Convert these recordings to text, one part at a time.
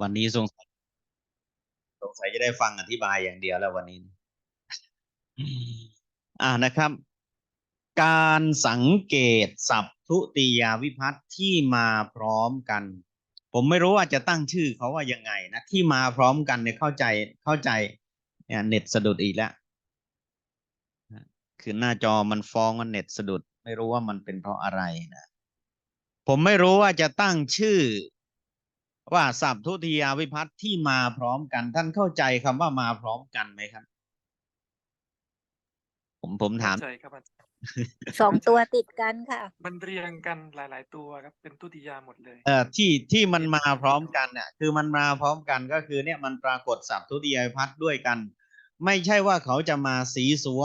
วันนี้สงสัยสงสัยจะได้ฟังอธิบายอย่างเดียวแล้ววันนี้ อ่านะครับ การสังเกตสัพทุติยาวิพัตน์ที่มาพร้อมกัน ผมไม่รู้ว่าจะตั้งชื่อเขาว่ายังไงนะที่มาพร้อมกันเนี่ยเข้าใจเข้าใจเนี่ยเน็ตสะดุดอีกแล้วคือหน้าจอมันฟ้องว่าเน็ตสะดุด ไม่รู้ว่ามันเป็นเพราะอะไรนะผมไม่รู้ว่าจะตั้งชื่อ ว่าสัพทุติยาวิพัตน์ที่มาพร้อมกัน ท่านเข้าใจคำว่ามาพร้อมกันไหมครับ ผมผมถามเข้าใจครับอาจารย์สองตัวติดกันค่ะ มันเรียงกันหลาย ๆ ตัวครับเป็นตุติยาหมดเลย เอ่อที่ที่มันมาพร้อมกันเนี่ยคือมันมาพร้อมกันก็คือเนี่ยมันปรากฏสัพทุติยาวิพัตน์ด้วยกัน ไม่ใช่ว่าเขาจะมาสีสัว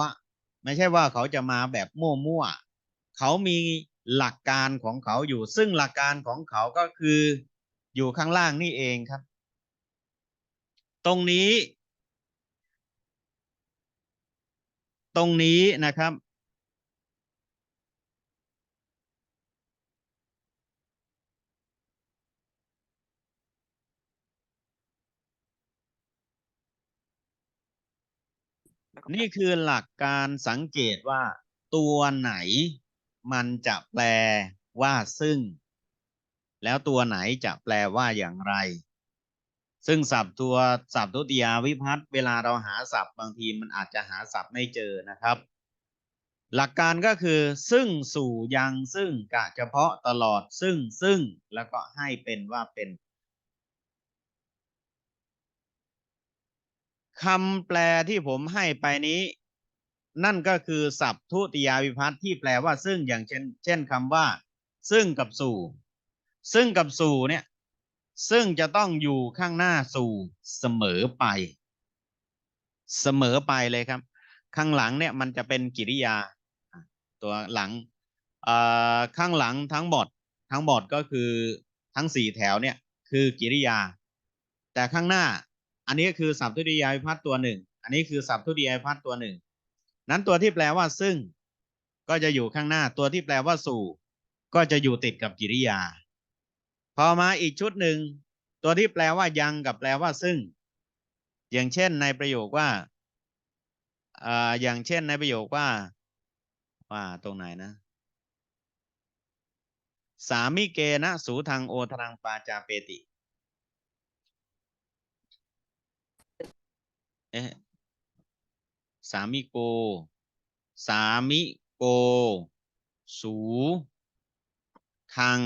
ไม่ใช่ว่าเขาจะมาแบบมั่วๆเขามีหลักการของเขาอยู่ ซึ่งหลักการของเขาก็คือ อยู่ข้างล่างนี่เองครับ ตรงนี้ ตรงนี้นะครับ นี่คือหลักการสังเกตว่าตัวไหนมันจะแปลว่าซึ่ง แล้วตัวไหนจะแปลว่าอย่างไร ซึ่งศัพท์ตัวศัพท์ทุติยาวิพัตน์เวลาเราหาศัพท์บางทีมันอาจจะหาศัพท์ไม่เจอนะครับ หลักการก็คือ ซึ่งสู่ยังซึ่งกะเฉพาะตลอดซึ่งซึ่งแล้วก็ให้เป็นว่าเป็นคำแปลที่ผมให้ไปนี้ นั่นก็คือศัพท์ทุติยาวิพัตน์ที่แปลว่าซึ่งอย่างเช่น เช่นคำว่า ซึ่งกับสู่ ซึ่งกับสู่เนี่ย ซึ่งจะต้องอยู่ข้างหน้าสู่เสมอไป เสมอไปเลยครับ ข้างหลังเนี่ยมันจะเป็นกิริยา ตัวหลังอ่อข้างหลังทั้งหมดทั้งหมดก็คือทั้งสี่แถวเนี่ยคือกิริยา แต่ข้างหน้าอันนี้คือสัพทุติยาวิพัตน์ตัวหนึ่งอันนี้คือสัพทุติยาวิพัตน์ตัวหนึ่งนั้นตัวที่แปลว่าซึ่งก็จะอยู่ข้างหน้าตัวที่แปลว่าสู่ ก็จะอยู่ติดกับกิริยา พอมาอีกชุดหนึ่ง ตัวที่แปลว่ายังกับแปลว่าซึ่ง อย่างเช่นในประโยคว่าอ่าอย่างเช่นในประโยคว่า ว่าตรงไหนนะ สามิเกนะสูทังโอทรังปาจาเปติ เอ๊ะสามิโก สามิโก สูทัง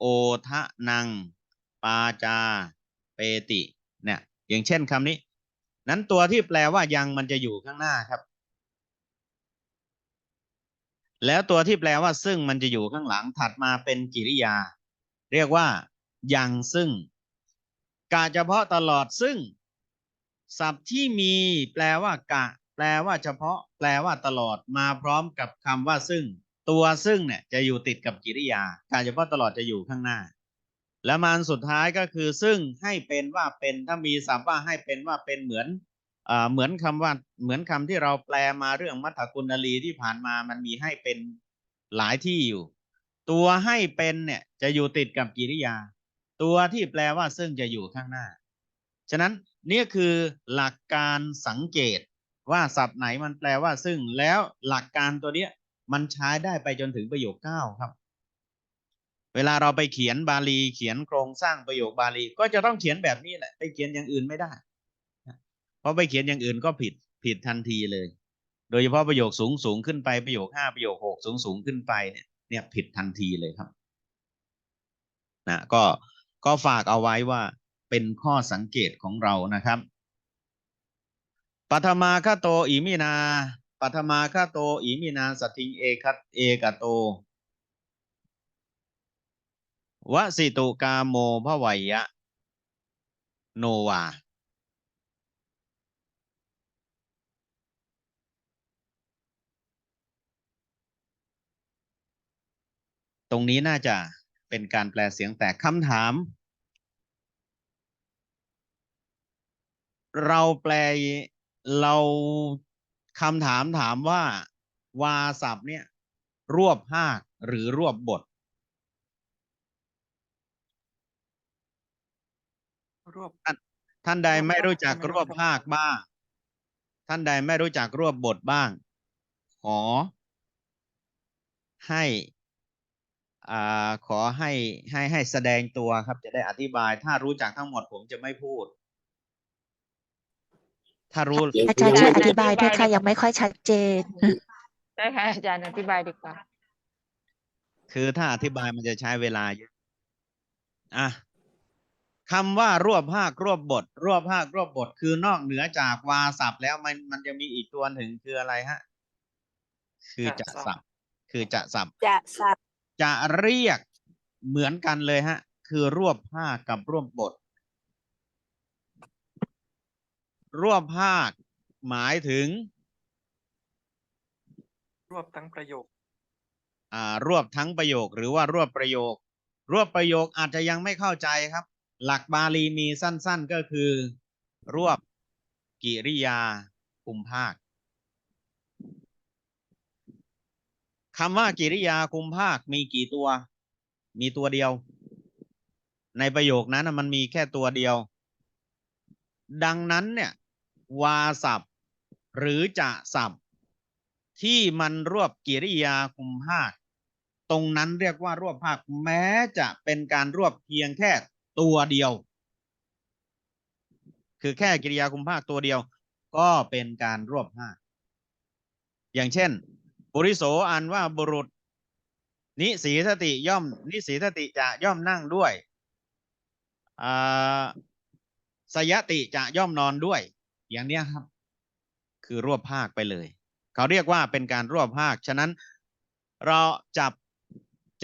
โอทะนัง ปาจา เปติ เนี่ย อย่างเช่นคำนี้ นั้นตัวที่แปลว่ายังมันจะอยู่ข้างหน้าครับ แล้วตัวที่แปลว่าซึ่งมันจะอยู่ข้างหลังถัดมาเป็นกิริยา เรียกว่า ยังซึ่ง กาเฉพาะตลอดซึ่ง ศัพท์ที่มีแปลว่ากะ แปลว่าเฉพาะ แปลว่าตลอดมาพร้อมกับคำว่าซึ่ง ตัวซึ่งเนี่ยจะอยู่ติดกับกิริยา การเฉพาะตลอดจะอยู่ข้างหน้า และมาอันสุดท้ายก็คือซึ่งให้เป็นว่าเป็นถ้ามีศัพท์ว่าให้เป็นว่าเป็นเหมือนอ่าเหมือนคำว่าเหมือนคำที่เราแปลมาเรื่องมัทธกุณลีที่ผ่านมามันมีให้เป็นหลายที่อยู่ ตัวให้เป็นเนี่ยจะอยู่ติดกับกิริยา ตัวที่แปลว่าซึ่งจะอยู่ข้างหน้า ฉะนั้นนี่คือหลักการสังเกตว่าศัพท์ไหนมันแปลว่าซึ่งแล้วหลักการตัวเนี้ย มันใช้ได้ไปจนถึงประโยคเก้าครับ เวลาเราไปเขียนบาลีเขียนโครงสร้างประโยคบาลี ก็จะต้องเขียนแบบนี้แหละ ไปเขียนอย่างอื่นไม่ได้ เพราะไปเขียนอย่างอื่นก็ผิดผิดทันทีเลย โดยเฉพาะประโยคสูงสูงขึ้นไปประโยคห้าประโยคหกสูงสูงขึ้นไปเนี่ยเนี่ยผิดทันทีเลยครับนะก็ก็ฝากเอาไว้ว่าเป็นข้อสังเกตของเรานะครับปัทมาคโตอิมินา ปัทมาคโตอิมินาสติงเอคัตเอกโตวสิตุกาโมภวัยยะ โนวา ตรงนี้น่าจะเป็นการแปลเสียงแต่คำถาม เราแปลเรา คำถามถามว่าวาศัพท์เนี่ย รวบภาคหรือรวบบท รวบท่านใดรวบไม่รู้จักภาครวบทำไมภาคบ้าง ท่านใดไม่รู้จักรวบบทบ้าง ขอ ให้อ่าขอให้ให้ให้แสดงตัวครับ จะได้อธิบาย ถ้ารู้จักทั้งหมดผมจะไม่พูด ถ้ารู้อาจารย์ช่วยอธิบายด้วยค่ะยังไม่ค่อยชัดเจนได้ค่ะอาจารย์อธิบายดีกว่า คือถ้าอธิบายมันจะใช้เวลาเยอะอะคำว่ารวบภาครวบบท รวบภาครวบบท คือนอกเหนือจากวาศัพท์แล้วมันมันจะมีอีกตัวหนึ่งคืออะไรฮะ คือจะศัพท์คือจะศัพท์จะสับจะเรียกเหมือนกันเลยฮะ คือรวบภาคกับรวบบท รวบภาค หมายถึง รวบทั้งประโยค อ่ารวบทั้งประโยค หรือว่ารวบประโยค รวบประโยคอาจจะยังไม่เข้าใจครับ หลักบาลีมีสั้น ๆ ก็คือ รวบกิริยาคุมภาคคำว่ากิริยาคุมภาคมีกี่ตัว มีตัวเดียว ในประโยคนั้นน่ะมันมีแค่ตัวเดียว ดังนั้นเนี่ย วาศัพท์หรือจะศัพท์ที่มันรวบกิริยาคุมภาค ตรงนั้นเรียกว่ารวบภาคแม้จะเป็นการรวบเพียงแค่ตัวเดียว คือแค่กิริยาคุมภาคตัวเดียว ก็เป็นการรวบภาค อย่างเช่น บุริโสอันว่าบุรุษ นิสีสติย่อม นิสีสติจะย่อมนั่งด้วยอ่าสยติจะย่อมนอนด้วย อย่างเนี้ยครับ คือรวบภาคไปเลย เขาเรียกว่าเป็นการรวบภาค ฉะนั้นเราจับ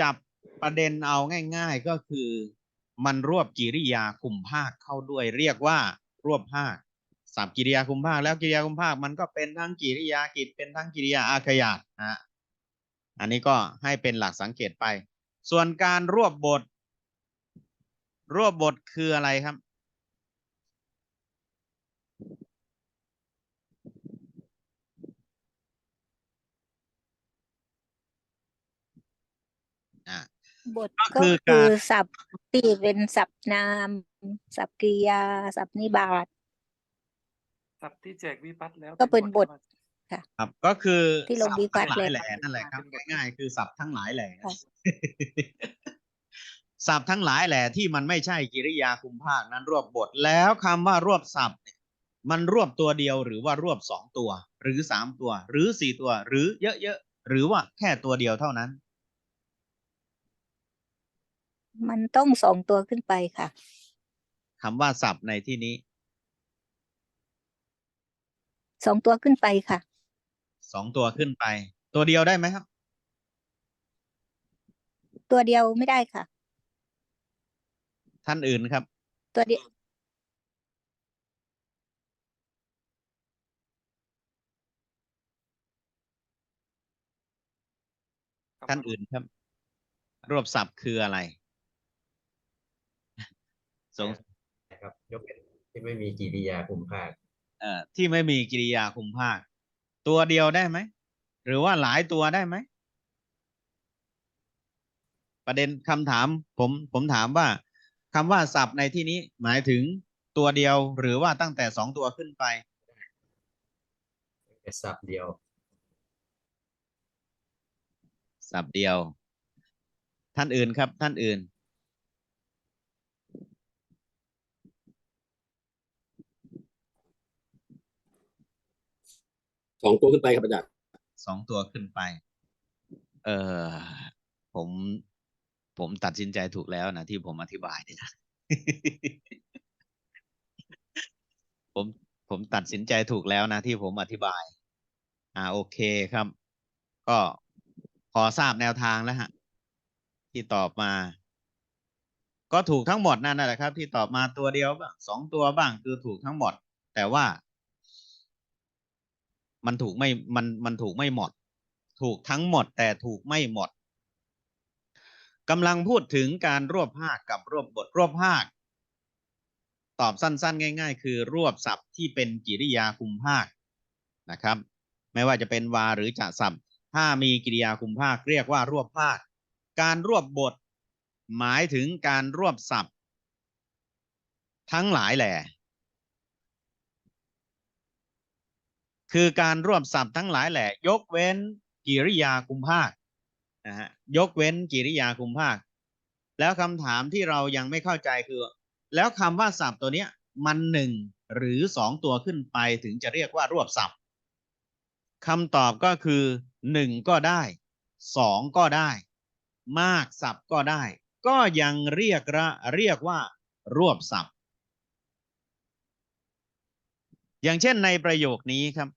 จับประเด็นเอาง่าย ๆ ก็คือมันรวบกิริยาคุมภาคเข้าด้วย เรียกว่ารวบภาคสับกิริยาคุมภาค แล้วกิริยาคุมภาคมันก็เป็นทั้งกิริยากิจเป็นทั้งกิริยาอาขยาตนะฮะอันนี้ก็ให้เป็นหลักสังเกตไป ส่วนการรวบบท รวบบทคืออะไรครับ อะ บทก็ก็คือคืกาอรสับที่เป็นสับนามสับกริยาสับนิบาต ศัพท์ที่แจกวิพัตน์แล้วก็เป็นบท ครับครับก็คือที่ลงศัพท์วิพัตน์ทั้งหลายเลยแหล่นั่นแหละครับง่ายๆคือศัพท์ทั้งหลายแหล่ค่ะ ศัพท์ทั้งหลายแหล่ที่มันไม่ใช่กิริยาคุมภาคนั้นรวบบท แล้วคำว่ารวบศัพท์เนี่ยมันรวบตัวเดียวหรือว่ารวบสองตัว หรือสามตัว หรือสี่ตัว หรือเยอะๆหรือว่าแค่ตัวเดียวเท่านั้น มันต้องสองตัวขึ้นไปค่ะ คำว่าศัพท์ในที่นี้สองตัวขึ้นไปค่ะ สองตัวขึ้นไป ตัวเดียวได้ไหมครับ ตัวเดียวไม่ได้ค่ะ ท่านอื่นครับ ตัวเดียวท่านอื่นครับ รวบศัพท์คืออะไร สงนะครับยกเว้นที่ไม่มีกิริยาคุมภาคเอ่อที่ไม่มีกิริยาคุมภาค ตัวเดียวได้ไหม หรือว่าหลายตัวได้ไหม ประเด็นคำถามผมผมถามว่าคำว่าศัพท์ในที่นี้หมายถึงตัวเดียวหรือว่าตั้งแต่สองตัวขึ้นไปแต่ศัพท์เดียวศัพท์เดียว ท่านอื่นครับ ท่านอื่น สองตัวขึ้นไปครับอาจารย์สองตัวขึ้นไป เออผม ผมตัดสินใจถูกแล้วนะที่ผมอธิบายเนี่ยนะผมผมตัดสินใจถูกแล้วนะที่ผมอธิบาย อ่าโอเคครับ ก็พอทราบแนวทางแล้วฮะ ที่ตอบมา ก็ถูกทั้งหมดนั่นแหละครับ ที่ตอบมาตัวเดียวบ้างสองตัวบ้างคือถูกทั้งหมด แต่ว่า มันถูกไม่มันมันถูกไม่หมด ถูกทั้งหมดแต่ถูกไม่หมดกำลังพูดถึงการรวบภาคกับรวบบทรวบภาค ตอบสั้นๆ ง่าย ๆ คือรวบศัพท์ที่เป็นกิริยาคุมภาคนะครับ ไม่ว่าจะเป็นวาหรือจะศัพท์ ถ้ามีกิริยาคุมภาคเรียกว่ารวบภาค การรวบบท หมายถึงการรวบศัพท์ ทั้งหลายแหล คือการรวบศัพท์ทั้งหลายแหละ ยกเว้นกิริยาคุมภาคนะฮะยกเว้นกิริยาคุมภาค แล้วคำถามที่เรายังไม่เข้าใจคือ แล้วคำว่าศัพท์ตัวเนี้ยมันหนึ่งหรือสองตัวขึ้นไปถึงจะเรียกว่ารวบศัพท์คำตอบก็คือหนึ่งก็ได้สองก็ได้ มากศัพท์ก็ได้ ก็ยังเรียกระเรียกว่ารวบศัพท์ อย่างเช่นในประโยคนี้ครับ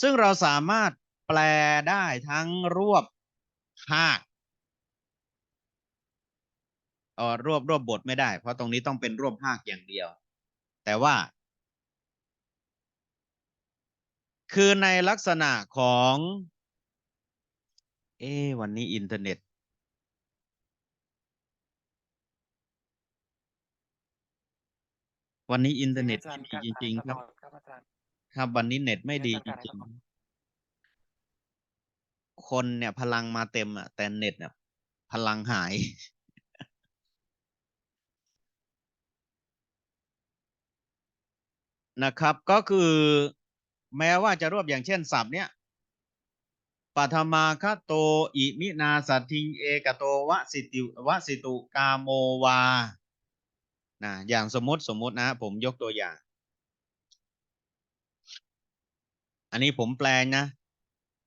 ซึ่งเราสามารถแปลได้ทั้งรวบภาคเออรวบรวบบทไม่ได้ เพราะตรงนี้ต้องเป็นรวบภาคอย่างเดียว แต่ว่า คือในลักษณะของ เอวันนี้อินเทอร์เน็ต วันนี้อินเทอร์เน็ตอาจารไม่ย์ดีจริง ๆ ครับตลอดครับอาจารย์ครับ วันนี้เน็ตไม่ดีเน็ตจอาการริงตลอดๆคนเนี่ยพลังมาเต็มอะ แต่เน็ตอะพลังหาย นะครับ ก็คือแม้ว่าจะรวบอย่างเช่นศัพท์เนี้ยปัทมาคโต อิมินาสัตทิง เอกโตวสิติวสิตุกาโมวา นะอย่างสมมติสมมตินะผมยกตัวอย่าง อันนี้ผมแปลนะ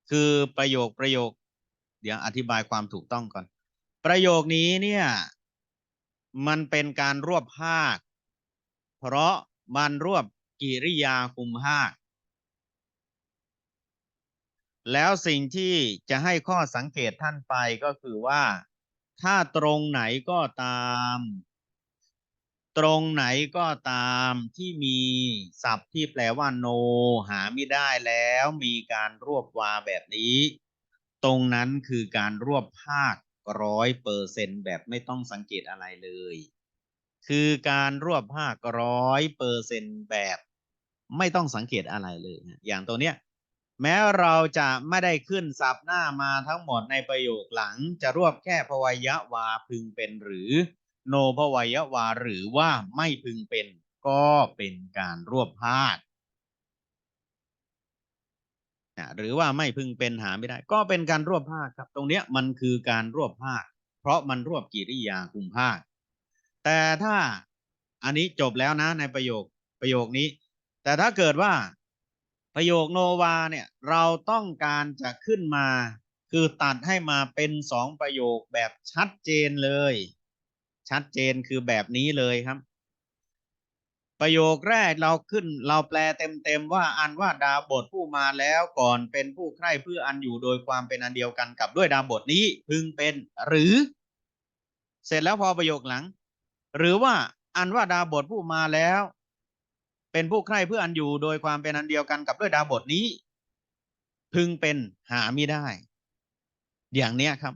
คือประโยคประโยค เดี๋ยวอธิบายความถูกต้องก่อน ประโยคนี้เนี่ย มันเป็นการรวบภาค เพราะมันรวบกิริยาคุมภาค แล้วสิ่งที่จะให้ข้อสังเกตท่านไปก็คือว่า ถ้าตรงไหนก็ตาม ตรงไหนก็ตามที่มีศัพท์ที่แปลว่า no หาไม่ได้แล้วมีการรวบวาแบบนี้ ตรงนั้นคือการรวบภาคร้อยเปอร์เซนแบบไม่ต้องสังเกตอะไรเลย คือการรวบภาคร้อยเปอร์เซนแบบไม่ต้องสังเกตอะไรเลยอย่างตัวเนี้ยแม้เราจะไม่ได้ขึ้นศัพท์หน้ามาทั้งหมดในประโยคหลังจะรวบแค่พวยยวาพึงเป็นหรือ โนพวัยวาหรือว่าไม่พึงเป็นก็เป็นการรวบภาคนะหรือว่าไม่พึงเป็นหาไม่ได้ ก็เป็นการรวบภาคครับ ตรงเนี้ยมันคือการรวบภาค เพราะมันรวบกิริยาคุมภาค แต่ถ้าอันนี้จบแล้วนะในประโยคประโยคนี้ แต่ถ้าเกิดว่าประโยคโนวาเนี่ยเราต้องการจะขึ้นมา คือตัดให้มาเป็นสองประโยคแบบชัดเจนเลย ชัดเจนคือแบบนี้เลยครับ ประโยคแรกเราขึ้นเราแปลเต็มๆว่าอันว่าดาบทผู้มาแล้วก่อนเป็นผู้ใคร่เพื่ออันอยู่โดยความเป็นอันเดียวกันกับด้วยดาบทนี้พึงเป็นหรือ เสร็จแล้วพอประโยคหลัง หรือว่าอันว่าดาบทผู้มาแล้ว เป็นผู้ใคร่เพื่ออันอยู่โดยความเป็นอันเดียวกันกับด้วยดาบทนี้ พึงเป็นหาไม่ได้ อย่างเนี้ยครับ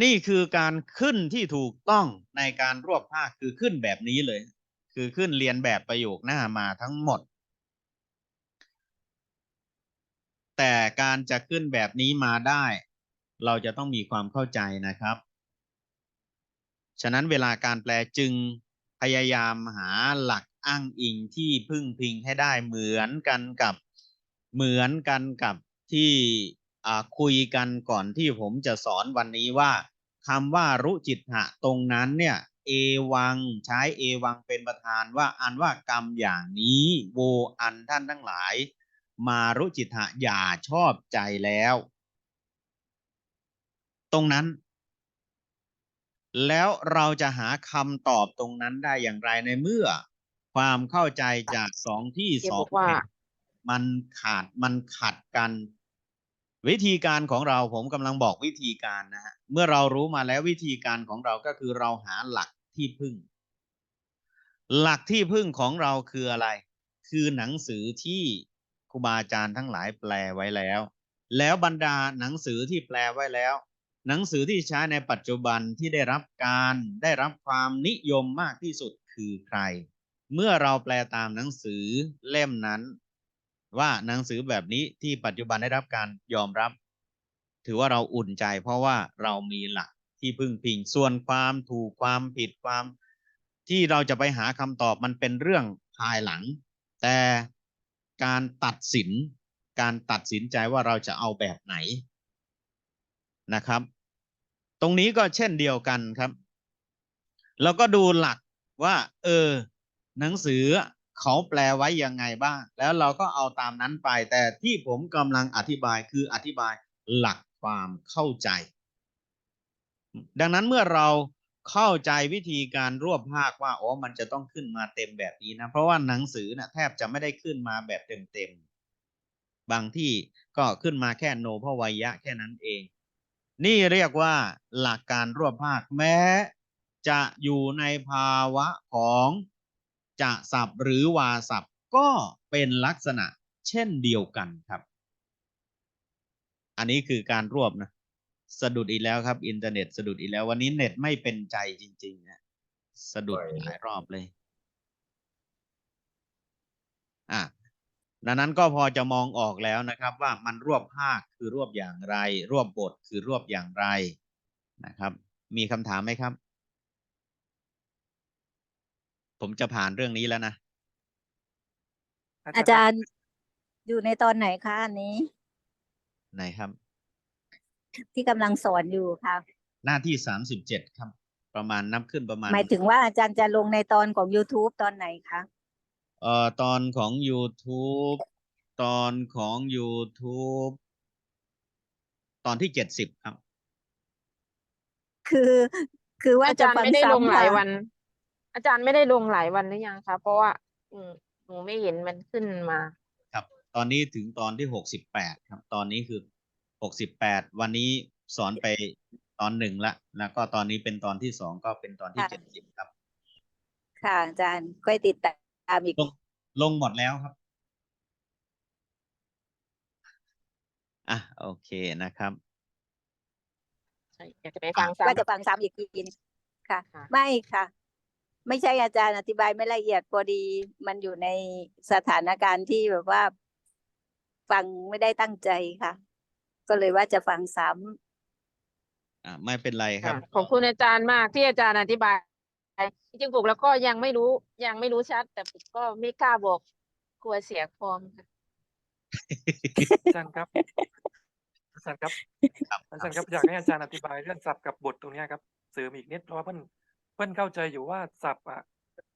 นี่คือการขึ้นที่ถูกต้องในการรวบภาคคือขึ้นแบบนี้เลย คือขึ้นเรียนแบบประโยคหน้ามาทั้งหมด แต่การจะขึ้นแบบนี้มาได้ เราจะต้องมีความเข้าใจนะครับ ฉะนั้นเวลาการแปลจึงพยายามหาหลักอ้างอิงที่พึ่งพิงให้ได้เหมือนกันกับเหมือนกันกับที่ คุยกันก่อนที่ผมจะสอนวันนี้ว่าคำว่ารุจิตหะตรงนั้นเนี่ยเอวังใช้เอวังเป็นประธานว่าอันว่ากรรมอย่างนี้โวอันท่านทั้งหลาย มารุจิตหะอย่าชอบใจแล้ว ตรงนั้น แล้วเราจะหาคำตอบตรงนั้นได้อย่างไรในเมื่อ ความเข้าใจจากสองที่เดี๋ยวสอบงอกว่าแห่งมันขาดมันขัดกัน วิธีการของเราผมกำลังบอกวิธีการนะฮะเมื่อเรารู้มาแล้ววิธีการของเราก็คือเราหาหลักที่พึ่ง หลักที่พึ่งของเราคืออะไร คือหนังสือที่ครูบาอาจารย์ทั้งหลายแปลไว้แล้ว แล้วบรรดาหนังสือที่แปลไว้แล้ว หนังสือที่ใช้ในปัจจุบันที่ได้รับการได้รับความนิยมมากที่สุดคือใคร เมื่อเราแปลตามหนังสือเล่มนั้น ว่าหนังสือแบบนี้ที่ปัจจุบันได้รับการยอมรับ ถือว่าเราอุ่นใจ เพราะว่าเรามีหลักที่พึ่งพิงส่วนความถูกความผิดความ ที่เราจะไปหาคำตอบมันเป็นเรื่องภายหลัง แต่การตัดสิน การตัดสินใจว่าเราจะเอาแบบไหนนะครับ ตรงนี้ก็เช่นเดียวกันครับเราก็ดูหลักว่า เออ หนังสือ เขาแปลไว้ยังไงบ้าง แล้วเราก็เอาตามนั้นไป แต่ที่ผมกำลังอธิบายคืออธิบายหลักความเข้าใจ ดังนั้นเมื่อเราเข้าใจวิธีการรวบภาคว่าอ๋อมันจะต้องขึ้นมาเต็มแบบนี้นะ เพราะว่าหนังสือนะแทบจะไม่ได้ขึ้นมาแบบเต็มๆบางที่ก็ขึ้นมาแค่โนพวัยยะแค่นั้นเอง นี่เรียกว่าหลักการรวบภาคแม้ จะอยู่ในภาวะของ จะศัพท์หรือวาศัพท์ก็เป็นลักษณะเช่นเดียวกันครับ อันนี้คือการรวบนะ สะดุดอีกแล้วครับ อินเทอร์เน็ตสะดุดอีกแล้ว วันนี้เน็ตไม่เป็นใจจริงๆนะสะดุดหลายรอบเลย อะดังนั้นก็พอจะมองออกแล้วนะครับว่ามันรวบภาคคือรวบอย่างไร รวบบทคือรวบอย่างไรนะครับ มีคำถามไหมครับ ผมจะผ่านเรื่องนี้แล้วนะ อาจารย์อยู่ในตอนไหนคะอันนี้ ไหนครับ ที่กำลังสอนอยู่ค่ะ หน้าที่สามสิบเจ็ดครับ ประมาณนับขึ้นประมาณ หมายถึงว่าอาจารย์จะลงในตอนของ YouTube ตอนไหนคะเอ่อตอนของ YouTube ตอนของ YouTube ตอนที่เจ็ดสิบครับ คือ คือว่าอาจะจารย์ฟังไม่ได้ลงซ้ำหลายค่ะวัน อาจารย์ไม่ได้ลงหลายวันหรือยังคะเพราะว่า อืมหนูไม่เห็นมันขึ้นมา ครับ ตอนนี้ถึงตอนที่หกสิบแปดครับ ตอนนี้คือหกสิบแปดวันนี้สอนไปตอนหนึ่งละแล้วก็ตอนนี้เป็นตอนที่สองก็เป็นตอนที่เจ็ดสิบครับ ค่ะ อาจารย์ค่อยติดตามอีก ลงลงหมดแล้วครับ อะ โอเคนะครับ ใช่อยากจะไปฟังว่าจะซ้ำฟังซ้ำอีกทีนึงค่ะ ค่ะ ไม่ค่ะ ไม่ใช่อาจารย์อธิบายไม่ละเอียดพอดีมันอยู่ในสถานการณ์ที่แบบว่า ฟังไม่ได้ตั้งใจค่ะ ก็เลยว่าจะฟังซ้อ่าไม่เป็นไรครับค่ะขอบคุณอาจารย์มากที่อาจารย์อธิบายจริงๆปลูกแล้วก็ยังไม่รู้ยังไม่รู้ชัด แต่ปลูกก็ไม่กล้าบอกกลัวเสียฟอร์มค่ะ อาจารย์ครับ อาจารย์ครับครับอาจารย์ครับอยากให้อาจารย์อธิบายเรื่องศัพท์กับบทตรงเนี้ยครับเสริมอีกนิดเพราะว่าเพิ่น เพิ่นเข้าใจอยู่ว่าศัพท์อะ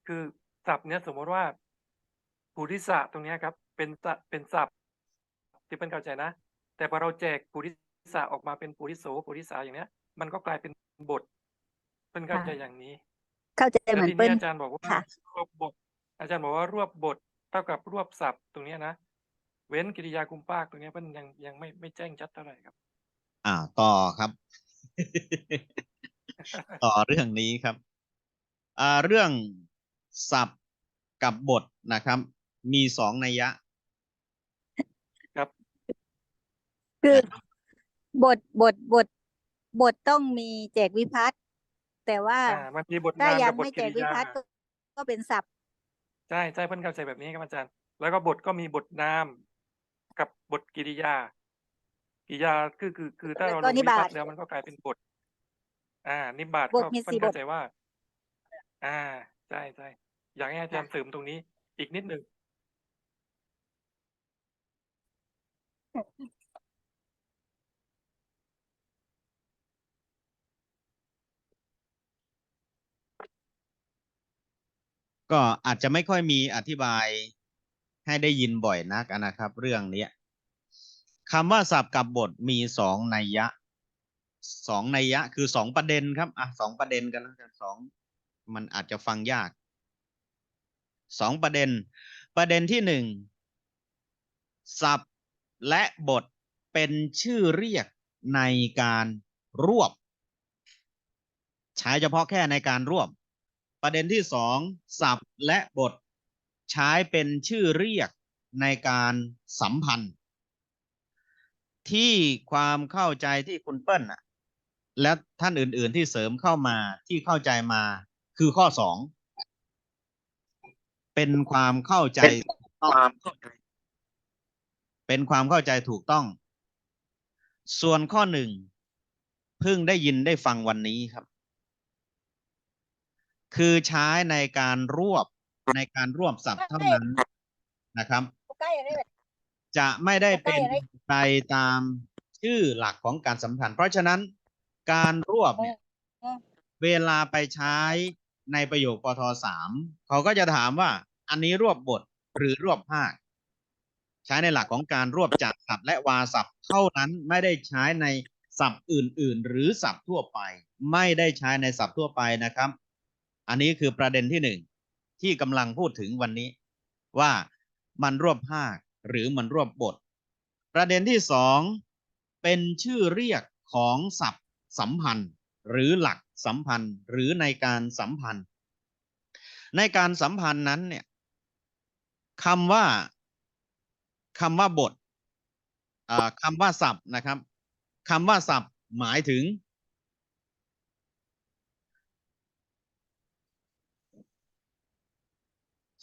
คือศัพท์เนี้ยสมมติว่าปุริสะตรงเนี้ยครับ เป็นศัพท์เป็นศัพท์ที่เพิ่นเข้าใจนะ แต่พอเราแจกปุริสะออกมาเป็นปุริโสปุริสาอย่างเนี้ย มันก็กลายเป็นบทเพิ่นเข้าใจอย่างนี้ำเข้าใจแต่เหมือนทีเปิ้นี้ลอาจารย์บอกว่าค่ะรวบบท อาจารย์บอกว่ารวบบทเท่ากับรวบศัพท์ตรงเนี้ยนะเว้นกริยากุมภาคตรงเนี้ยเพิ่นยังยังไม่ไม่แจ้งชัดเท่าไหร่ครับ อ่าต่อครับ ต่อเรื่องนี้ครับอ่าเรื่องศัพท์กับบทนะครับ มีสองนัยยะคือบทบทบท บทต้องมีแจกวิพัฒน์แต่ว่าอ่ามันมีบทถ้านามยักังบบทไม่กแจกริวิยาพัฒน์ก็ก็เป็นศัพท์ใช่ใช่เพิ่นเข้าใจแบบนี้ครับอาจารย์ แล้วก็บทก็มีบทนามกับบทกริยากริยาคือคือคือถ้าเราแล้วก็ลงนิวิบาพัตฒน์แล้วมันก็กลายเป็นบท อ่า นิบาตบทก็มีเพิ่สี่นบเข้าทใจว่า อ่าใช่ใช่อยากให้อาจารย์เสริมตรงนี้อีกนิดหนึ่งก็อาจจะไม่ค่อยมีอธิบายให้ได้ยินบ่อยนักนะครับ เรื่องเนี้ยคำว่าศัพท์กับบทมีสองนัยยะ สองนัยยะคือสองประเด็นครับอะสองประเด็นกันแล้วกันสองมันอาจจะฟังยากสองประเด็น ประเด็นที่หนึ่งศัพท์และบทเป็นชื่อเรียกในการรวบ ใช้เฉพาะแค่ในการรวบ ประเด็นที่สองศัพท์และบท ใช้เป็นชื่อเรียกในการสัมพันธ์ ที่ความเข้าใจที่คุณเปิ้ลน่ะ และท่านอื่น ๆ ที่เสริมเข้ามาที่เข้าใจมา คือข้อสองเป็นความเข้าใจถูกต้องเป็นความเข้าใจถูกต้อง ส่วนข้อหนึ่งเพิ่งได้ยินได้ฟังวันนี้ครับ คือใช้ในการรวบในการรวบศัพท์เท่านั้นนะครับ จะไม่ได้เป็นไรไปตามชื่อหลักของการสัมพันธ์เพราะฉะนั้น การรวบเนี่ยอืมเวลาไปใช้ในประโยคปทสามเขาก็จะถามว่า อันนี้รวบบทหรือรวบภาค ใช้ในหลักของการรวบจากศัพท์และวาศัพท์เท่านั้นไม่ได้ใช้ในศัพท์อื่น ๆ หรือศัพท์ทั่วไป ไม่ได้ใช้ในศัพท์ทั่วไปนะครับ อันนี้คือประเด็นที่หนึ่งที่กำลังพูดถึงวันนี้ ว่ามันรวบภาค หรือมันรวบบท ประเด็นที่สองเป็นชื่อเรียกของศัพท์ สัมพันธ์ หรือหลักสัมพันธ์ หรือในการสัมพันธ์ ในการสัมพันธ์นั้นเนี่ยคำว่าคำว่าบทคำว่าศัพท์นะครับคำว่าศัพท์หมายถึง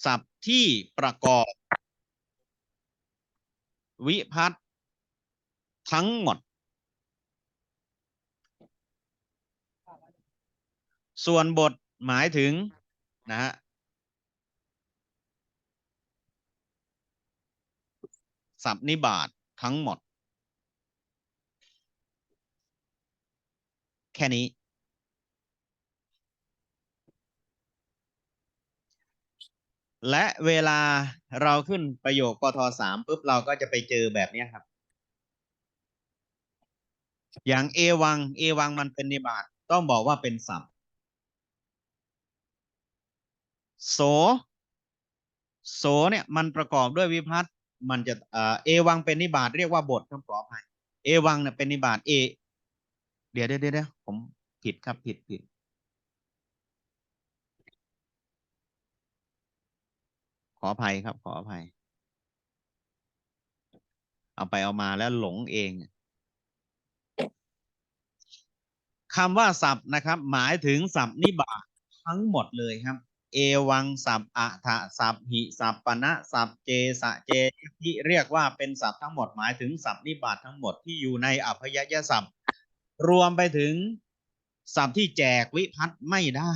ศัพท์ที่ประกอบ วิพัตน์ทั้งหมด ส่วนบทหมายถึงนะฮะศัพท์นิบาตทั้งหมด แค่นี้ และเวลาเราขึ้นประโยคปทสามปุ๊บเราก็จะไปเจอแบบนี้ครับ อย่างเอวัง เอวังมันเป็นนิบาตต้องบอกว่าเป็นศัพท์ โส โสเนี่ยมันประกอบด้วยวิพัตมันจะเอวังเป็นนิบาตเรียกว่าบทครับขออภัยเอวังเนี่ยเป็นนิบาตเอ เดี๋ยวเดี๋ยวเดี๋ยวผมผิดครับผิดผิดขออภัยครับ ขออภัย เอาไปเอามาแล้วหลงเองคำว่าศัพท์นะครับ หมายถึงศัพท์นิบาตทั้งหมดเลยครับ เอวังศัพท์อะทะศัพท์หิศัพท์ปณะศัพท์เจสะเจที่เรียกว่าเป็นศัพท์ทั้งหมดหมายถึงศัพท์นิบาตทั้งหมดที่อยู่ในอพยยศัพท์รวมไปถึงศัพท์ที่แจกวิพัตน์ไม่ได้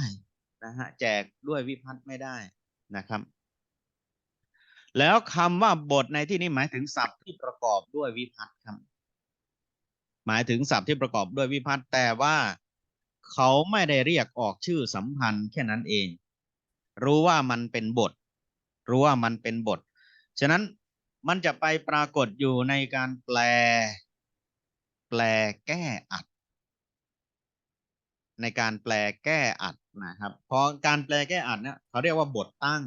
นะฮะแจกด้วยวิพัตน์ไม่ได้นะครับ แล้วคำว่าบทในที่นี้หมายถึงศัพท์ที่ประกอบด้วยวิพัตน์ครับหมายถึงศัพท์ที่ประกอบด้วยวิพัตน์แต่ว่าเขาไม่ได้เรียกออกชื่อสัมพันธ์แค่นั้นเอง รู้ว่ามันเป็นบท รู้ว่ามันเป็นบท ฉะนั้นมันจะไปปรากฏอยู่ในการแปล แปลแก้อัด ในการแปลแก้อัดนะครับเพราะการแปลแก้อัดเนี่ยเขาเรียกว่าบทตั้ง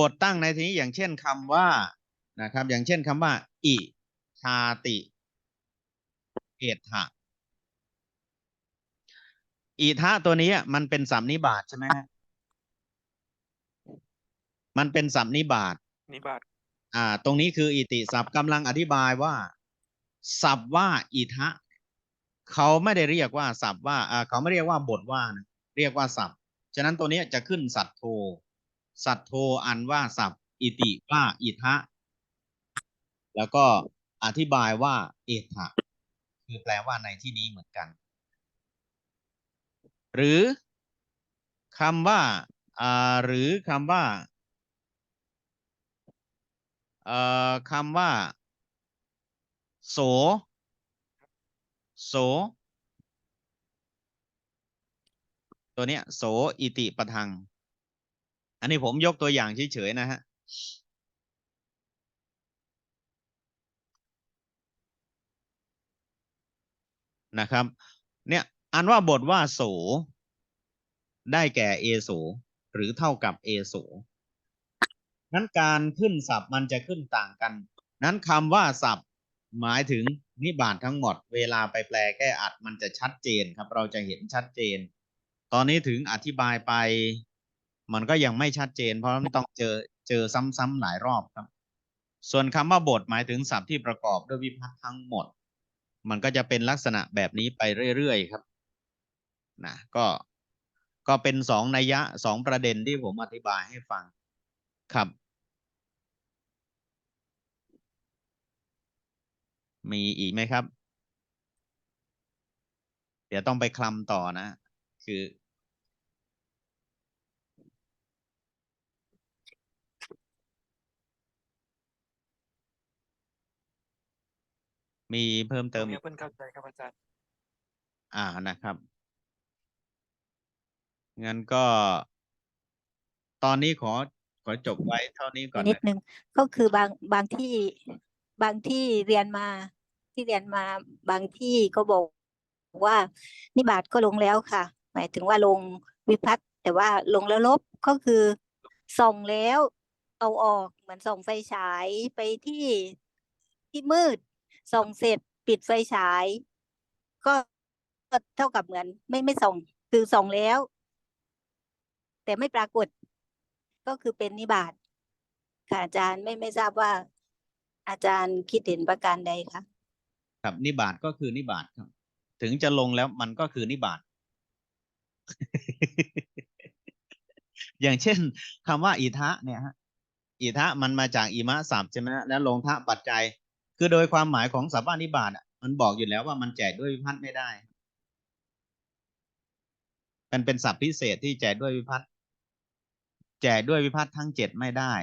บทตั้งในที่นี้อย่างเช่นคำว่านะครับ อย่างเช่นคำว่า อิชาติเอถะ อิทะตัวนี้มันเป็นสัมนิบาตใช่ไหมฮะมันเป็นสัมนิบาตนิบาตอ่า ตรงนี้คืออิติศัพท์กำลังอธิบายว่าศัพท์ว่าอิทะเขาไม่ได้เรียกว่าศัพท์ว่าอ่าเขาไม่เรียกว่าบทว่านะเรียกว่าศัพท์ฉะนั้นตัวนี้จะขึ้นสัตโท สัตโทอันว่าศัพท์ อิติว่าอิทะแล้วก็อธิบายว่า เอถะคือแปลว่าในที่นี้เหมือนกัน หรือคำว่าอ่าหรือคำว่าอ่อคำว่า โส โส ตัวเนี้ย โสอิติปทัง อันนี้ผมยกตัวอย่างเฉยๆนะฮะนะครับ เนี่ย อันว่าบทว่าโส ได้แก่เอโส หรือเท่ากับเอโสนั้นการขึ้นศัพท์มันจะขึ้นต่างกัน นั้นคำว่าศัพท์หมายถึงนิบาตทั้งหมด เวลาไปแปลแก้อัดมันจะชัดเจนครับ เราจะเห็นชัดเจน ตอนนี้ถึงอธิบายไป มันก็ยังไม่ชัดเจน เพราะมันต้องเจอเจอซ้ำๆหลายรอบครับ ส่วนคำว่าบทหมายถึงศัพท์ที่ประกอบด้วยวิพัตน์ทั้งหมด มันก็จะเป็นลักษณะแบบนี้ไปเรื่อยๆครับ นะก็ก็เป็นสองนัยยะสองประเด็นที่ผมอธิบายให้ฟังครับ มีอีกไหมครับ เดี๋ยวต้องไปคลำต่อนะ คือ มีเพิ่มตรเติมงอีนี้กเพิ่นเข้าใจครับอาจารย์ อ่านะครับ งั้นก็ ตอนนี้ขอขอจบไว้เท่านี้ก่อนนิดนะนึงก็คือบางบางที่บางที่เรียนมาที่เรียนมาบางที่ก็บอกว่านิบาตก็ลงแล้วค่ะ หมายถึงว่าลงวิพัฒน์แต่ว่าลงแล้วลบก็คือส่องแล้วเอาออกเหมือนส่องไฟฉายไปที่ที่มืด ส่องเสร็จปิดไฟฉาย ก็ก็เท่ากับเหมือน ไม่ไม่ส่องคือส่องแล้ว แต่ไม่ปรากฏ ก็คือเป็นนิบาตค่ะอาจารย์ไม่ไม่ทราบว่า อาจารย์คิดเห็นประการใดคะครับนิบาตก็คือนิบาตครับ ถึงจะลงแล้วมันก็คือนิบาตอย่างเช่นคำว่าอิทะเนี่ยฮะอิทะมันมาจากอิมะศัพท์ใช่ไหมแล้วลงทะปัจจัย คือโดยความหมายของสัพพะนิบาตมันบอกอยู่แล้วว่ามันแจกด้วยวิพัฒน์ไม่ได้ มันเป็นศัพท์พิเศษที่แจกด้วยวิพัฒน์ แจกด้วยวิพัฒน์ทั้งเจ็ดไม่ได้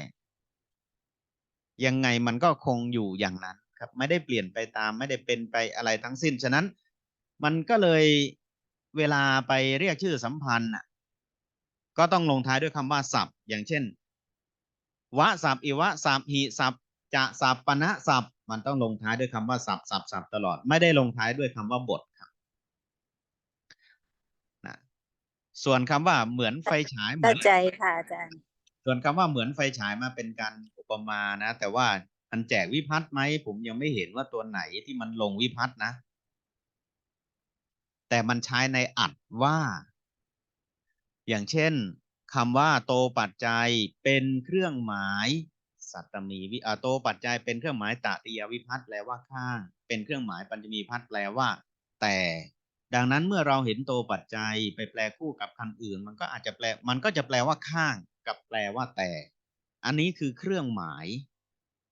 ยังไงมันก็คงอยู่อย่างนั้นครับ ไม่ได้เปลี่ยนไปตามไม่ได้เป็นไปอะไรทั้งสิ้น ฉะนั้น มันก็เลยเวลาไปเรียกชื่อสัมพันธ์น่ะก็ต้องลงท้ายด้วยคำว่าสับอย่างเช่น วะสับอิวะสับหิสับจะสับปณะสับมันต้องลงท้ายด้วยคำว่าสับสับสับตลอด ไม่ได้ลงท้ายด้วยคำว่าบทครับนะ ส่วนคำว่าเหมือนไฟฉายเหมืเข้าอนใจค่ะอาจารย์ ส่วนคำว่าเหมือนไฟฉายมาเป็นการอุปมานะ แต่ว่ามันแจกวิพัฒน์ไหมผมยังไม่เห็นว่าตัวไหนที่มันลงวิพัฒน์นะ แต่มันใช้ในอัดว่า อย่างเช่นคำว่าโตปัจจัยเป็นเครื่องหมายสัตตมีวิอาโตปัจจัยเป็นเครื่องหมายตติยวิพัฒน์แปลว่าข้าง เป็นเครื่องหมายปัญจมีพัฒน์แปลว่า แต่ ดังนั้นเมื่อเราเห็นโตปัจจัยไปแปลคู่กับคำอื่น มันก็อาจจะแปลมันก็จะแปลว่าข้างกับแปลว่าแต่ อันนี้คือเครื่องหมาย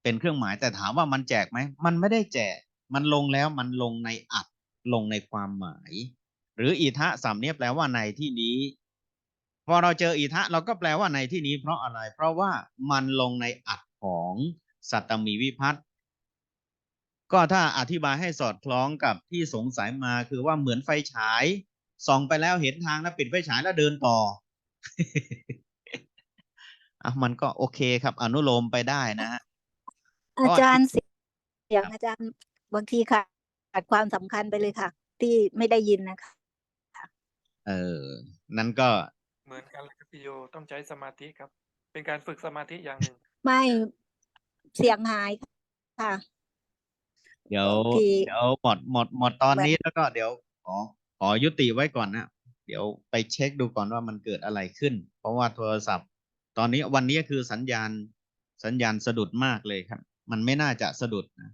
เป็นเครื่องหมายแต่ถามว่ามันแจกไหมมันไม่ได้แจก มันลงแล้วมันลงในอัดลงในความหมาย หรืออีทะสำเนียแปลว่าในที่นี้ พอเราเจออีทะเราก็แปลว่าในที่นี้ เพราะอะไร เพราะว่ามันลงในอัดของสัตตมีวิพัฒน์ ก็ถ้าอธิบายให้สอดคล้องกับที่สงสัยมาคือว่าเหมือนไฟฉายส่องไปแล้วเห็นทางแล้วปิดไฟฉายแล้วเดินต่ออะมันก็โอเคครับ อนุโลมไปได้นะฮะอาจารย์เสียงอาจารย์บางทีค่ะขาดความสำคัญไปเลยค่ะ ที่ไม่ได้ยินนะคะเออ นั่นก็เหมือนกันเลยครับพี่โยต้องใช้สมาธิครับ เป็นการฝึกสมาธิอย่างหนึ่ง ไม่เสียงหายค่ะ เดี๋ยวบางทีเดี๋ยวหมดหมดหมดตอนเหมือนนี้แล้วก็เดี๋ยวขอขอยุติไว้ก่อนนะเดี๋ยวไปเช็คดูก่อนว่ามันเกิดอะไรขึ้น เพราะว่าโทรศัพท์ ตอนนี้วันนี้คือสัญญาณสัญญาณสะดุดมากเลยครับ มันไม่น่าจะสะดุดนะ